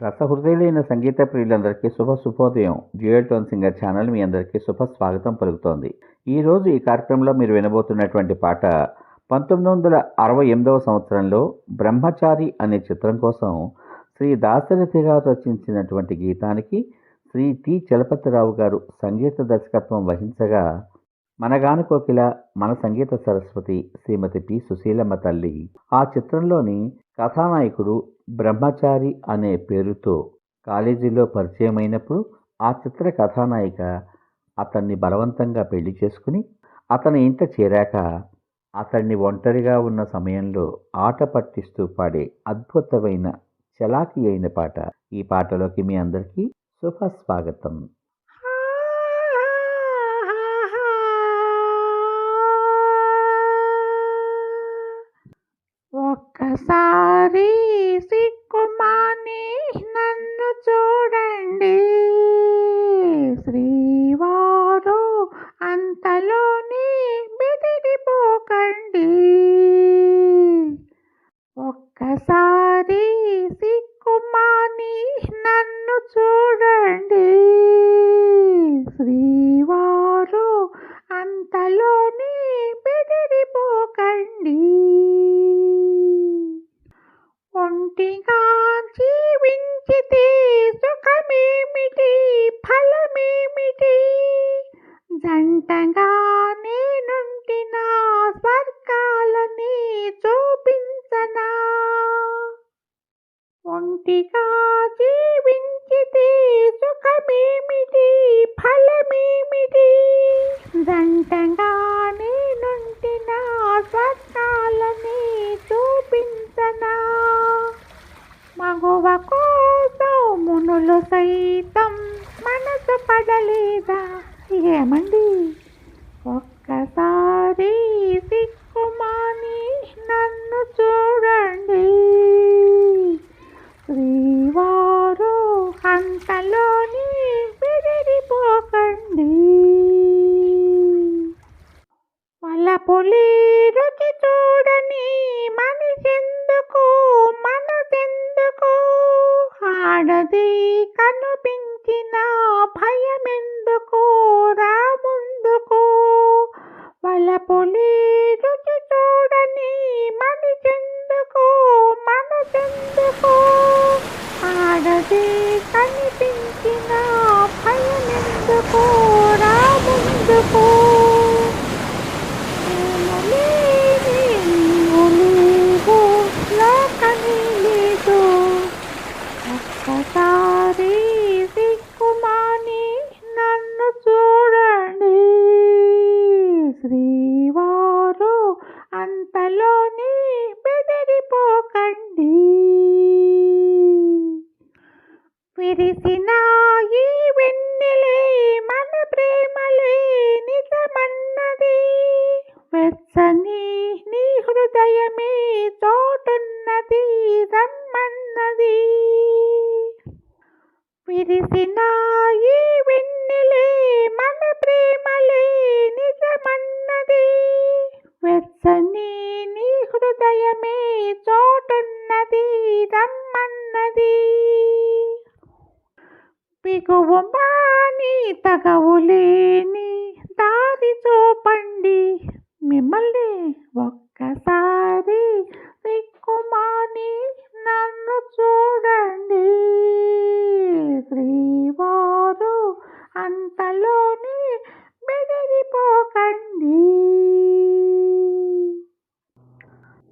రసహృదయులైన సంగీత ప్రియులందరికీ శుభ శుభోదయం. డ్యూయల్ టోన్ సింగర్ ఛానల్ మీ అందరికీ శుభ స్వాగతం పలుకుతోంది. ఈరోజు ఈ కార్యక్రమంలో మీరు వినబోతున్నటువంటి పాట పంతొమ్మిది వందల అరవై ఎనిమిదవ సంవత్సరంలో బ్రహ్మచారి అనే చిత్రం కోసం శ్రీ దాశరథి గారు రచించినటువంటి గీతానికి శ్రీ టి. చలపతిరావు గారు సంగీత దర్శకత్వం వహించగా మనగాను కోకిల మన సంగీత సరస్వతి శ్రీమతి పి సుశీలమ్మ తల్లి ఆ చిత్రంలోని కథానాయకుడు బ్రహ్మచారి అనే పేరుతో కాలేజీలో పరిచయమైనప్పుడు ఆ చిత్ర కథానాయిక అతన్ని బలవంతంగా పెళ్ళి చేసుకుని అతని ఇంట చేరాక అతన్ని ఒంటరిగా ఉన్న సమయంలో ఆట పట్టిస్తూ పాడే అద్భుతమైన చలాకి అయిన పాట ఈ పాటలోకి మీ అందరికీ శుభ స్వాగతం. ఒక్కసారి జంటగా నేనుంటిన స్వర్గాలని చూపించనా? ఒంటిగా జీవించితే సుఖమేమిటి ఫలమేమిటి? జంటగా నేనుంటిన స్వర్గాలని చూపించనా? మగువ కోసం మునులు సైతం మనసు పడలేదా? ఏమండి? ఒక్కసారి సిక్కుమాని నన్ను చూడండి. శ్రీవారు అంతలోని బెదిరిపోకండి పులి రుచి చూడని మనిషెందుకు మనసెందుకు? ఆడది కనిపించిన భయమెందు వలపులి రుచి చూడని మనిషెందుకు? మనసెందుకు ఆడది కనిపించిన విరిసిన ఈ వెన్నెలే మన ప్రేమలే నిజమన్నది. వెచ్చని నీ హృదయమే చోటున్నది రమ్మన్నది. విరిసిన ఈ వెన్నెలే మన ప్రేమలే నిజమన్నది. వెచ్చని నీ హృదయమే చోటున్నది రమ్మన్నది బిగువు మాని తగవులేని